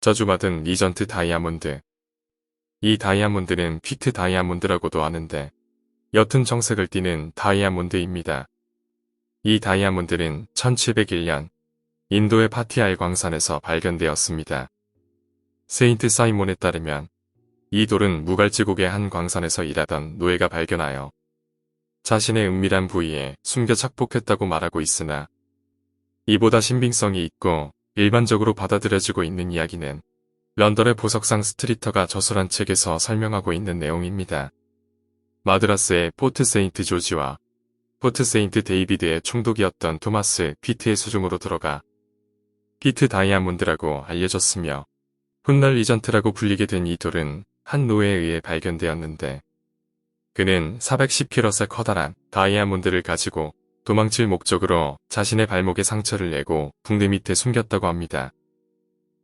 저주받은 리전트 다이아몬드. 이 다이아몬드는 피트 다이아몬드라고도 하는데 옅은 정색을 띠는 다이아몬드입니다. 이 다이아몬드는 1701년 인도의 파티알 광산에서 발견되었습니다. 세인트 사이몬에 따르면 이 돌은 무갈지국의 한 광산에서 일하던 노예가 발견하여 자신의 은밀한 부위에 숨겨 착복했다고 말하고 있으나 이보다 신빙성이 있고 일반적으로 받아들여지고 있는 이야기는 런던의 보석상 스트리터가 저술한 책에서 설명하고 있는 내용입니다. 마드라스의 포트 세인트 조지와 포트 세인트 데이비드의 총독이었던 토마스 피트의 수중으로 들어가 피트 다이아몬드라고 알려졌으며 훗날 리전트라고 불리게 된 이 돌은 한 노예에 의해 발견되었는데 그는 410캐럿의 커다란 다이아몬드를 가지고 도망칠 목적으로 자신의 발목에 상처를 내고 붕대 밑에 숨겼다고 합니다.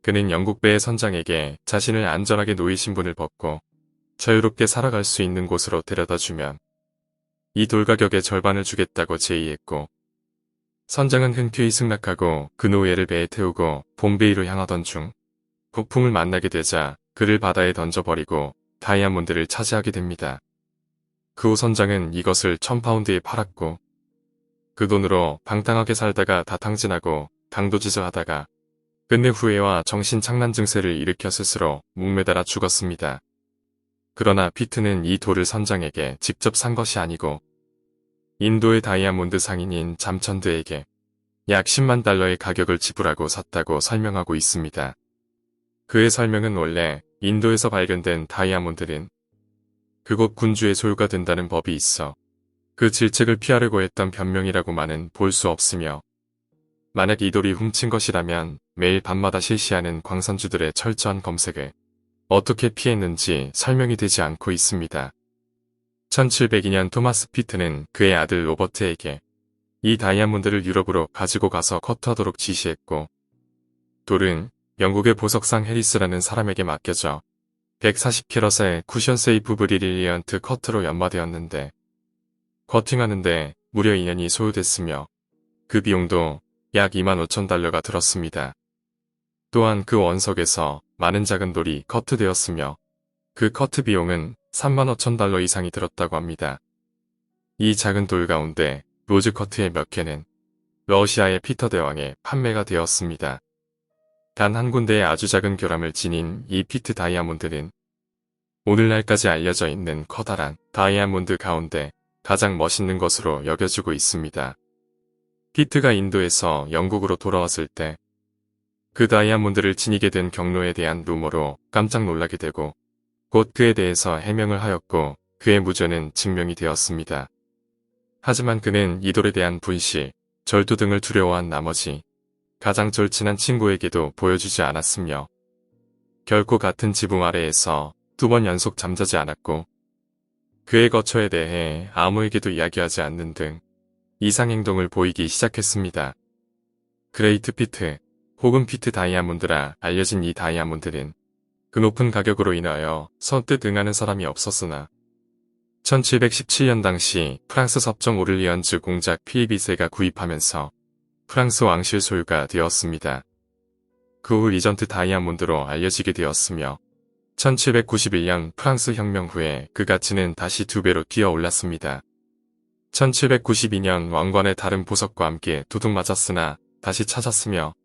그는 영국배의 선장에게 자신을 안전하게 노예 신분을 벗고 자유롭게 살아갈 수 있는 곳으로 데려다 주면 이 돌 가격의 절반을 주겠다고 제의했고 선장은 흔쾌히 승낙하고 그 노예를 배에 태우고 봄베이로 향하던 중 폭풍을 만나게 되자 그를 바다에 던져버리고 다이아몬드를 차지하게 됩니다. 그 후 선장은 이것을 천파운드에 팔았고 그 돈으로 방탕하게 살다가 다 탕진하고 강도지저하다가 끝내 후회와 정신착란 증세를 일으켜 스스로 목매달아 죽었습니다. 그러나 피트는 이 돌을 선장에게 직접 산 것이 아니고 인도의 다이아몬드 상인인 잠천드에게 약 10만 달러의 가격을 지불하고 샀다고 설명하고 있습니다. 그의 설명은 원래 인도에서 발견된 다이아몬드는 그곳 군주의 소유가 된다는 법이 있어 그 질책을 피하려고 했던 변명이라고만은 볼 수 없으며 만약 이 돌이 훔친 것이라면 매일 밤마다 실시하는 광선주들의 철저한 검색을 어떻게 피했는지 설명이 되지 않고 있습니다. 1702년 토마스 피트는 그의 아들 로버트에게 이 다이아몬드를 유럽으로 가지고 가서 커트하도록 지시했고 돌은 영국의 보석상 해리스라는 사람에게 맡겨져 140캐럿의 쿠션 세이프 브리리언트 커트로 연마되었는데 커팅하는데 무려 2년이 소요됐으며 그 비용도 약 2만 5천 달러가 들었습니다. 또한 그 원석에서 많은 작은 돌이 커트되었으며 그 커트 비용은 3만 5천 달러 이상이 들었다고 합니다. 이 작은 돌 가운데 로즈 커트의 몇 개는 러시아의 피터 대왕에 판매가 되었습니다. 단 한 군데의 아주 작은 결함을 지닌 이 피트 다이아몬드는 오늘날까지 알려져 있는 커다란 다이아몬드 가운데 가장 멋있는 것으로 여겨지고 있습니다. 피트가 인도에서 영국으로 돌아왔을 때 그 다이아몬드를 지니게 된 경로에 대한 루머로 깜짝 놀라게 되고 곧 그에 대해서 해명을 하였고 그의 무죄는 증명이 되었습니다. 하지만 그는 이 돌에 대한 분실, 절도 등을 두려워한 나머지 가장 절친한 친구에게도 보여주지 않았으며 결코 같은 지붕 아래에서 두 번 연속 잠자지 않았고 그의 거처에 대해 아무에게도 이야기하지 않는 등 이상 행동을 보이기 시작했습니다. 그레이트 피트 혹은 피트 다이아몬드라 알려진 이 다이아몬드는 그 높은 가격으로 인하여 선뜻 응하는 사람이 없었으나 1717년 당시 프랑스 섭정 오를리언즈 공작 피에비세가 구입하면서 프랑스 왕실 소유가 되었습니다. 그 후 리전트 다이아몬드로 알려지게 되었으며 1791년 프랑스 혁명 후에 그 가치는 다시 두 배로 뛰어 올랐습니다. 1792년 왕관의 다른 보석과 함께 도둑 맞았으나 다시 찾았으며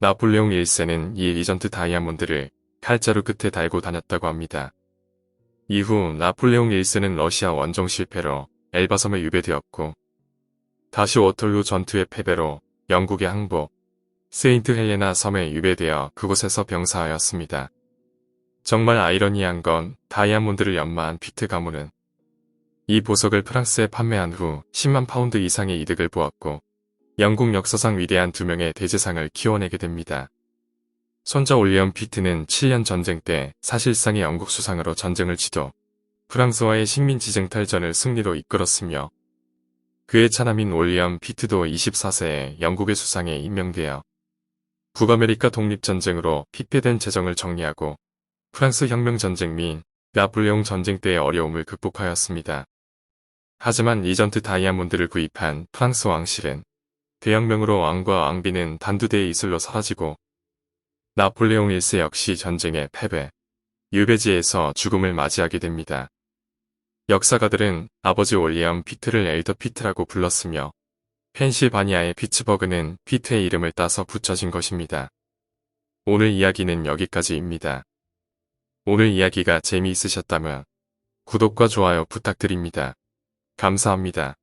나폴레옹 1세는 이 리전트 다이아몬드를 칼자루 끝에 달고 다녔다고 합니다. 이후 나폴레옹 1세는 러시아 원정 실패로 엘바섬에 유배되었고 다시 워털루 전투의 패배로 영국의 항복 세인트 헬레나 섬에 유배되어 그곳에서 병사하였습니다. 정말 아이러니한 건 다이아몬드를 연마한 피트 가문은 이 보석을 프랑스에 판매한 후 10만 파운드 이상의 이득을 보았고 영국 역사상 위대한 두 명의 대제상을 키워내게 됩니다. 손자 올리엄 피트는 7년 전쟁 때 사실상의 영국 수상으로 전쟁을 지도 프랑스와의 식민 지쟁 탈전을 승리로 이끌었으며 그의 차남인 올리엄 피트도 24세에 영국의 수상에 임명되어 북아메리카 독립전쟁으로 피폐된 재정을 정리하고 프랑스 혁명 전쟁 및 나폴레옹 전쟁 때의 어려움을 극복하였습니다. 하지만 리전트 다이아몬드를 구입한 프랑스 왕실은 대혁명으로 왕과 왕비는 단두대의 이슬로 사라지고 나폴레옹 1세 역시 전쟁의 패배, 유배지에서 죽음을 맞이하게 됩니다. 역사가들은 아버지 올리엄 피트를 엘더 피트라고 불렀으며 펜실바니아의 피츠버그는 피트의 이름을 따서 붙여진 것입니다. 오늘 이야기는 여기까지입니다. 오늘 이야기가 재미있으셨다면 구독과 좋아요 부탁드립니다. 감사합니다.